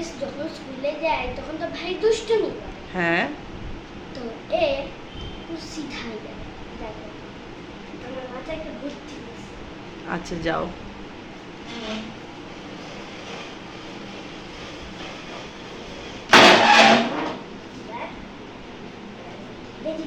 তেজ যখন স্কুলে যায় তখন তো ভাই দুষ্টুমি হ্যাঁ তো এ সিধা হয়ে দেখো আমার মাথায় একটা বুদ্ধি আচ্ছা যাও দেখ। দেখি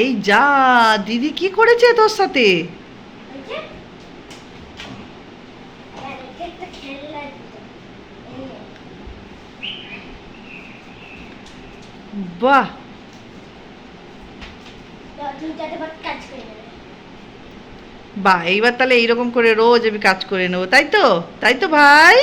এই যা দিদি কি করেছে তোর সাথে। বাহ কাজ করে বাহ এইবার তাহলে এইরকম করে রোজ আমি কাজ করে নেব, তাই তো? তাই তো ভাই?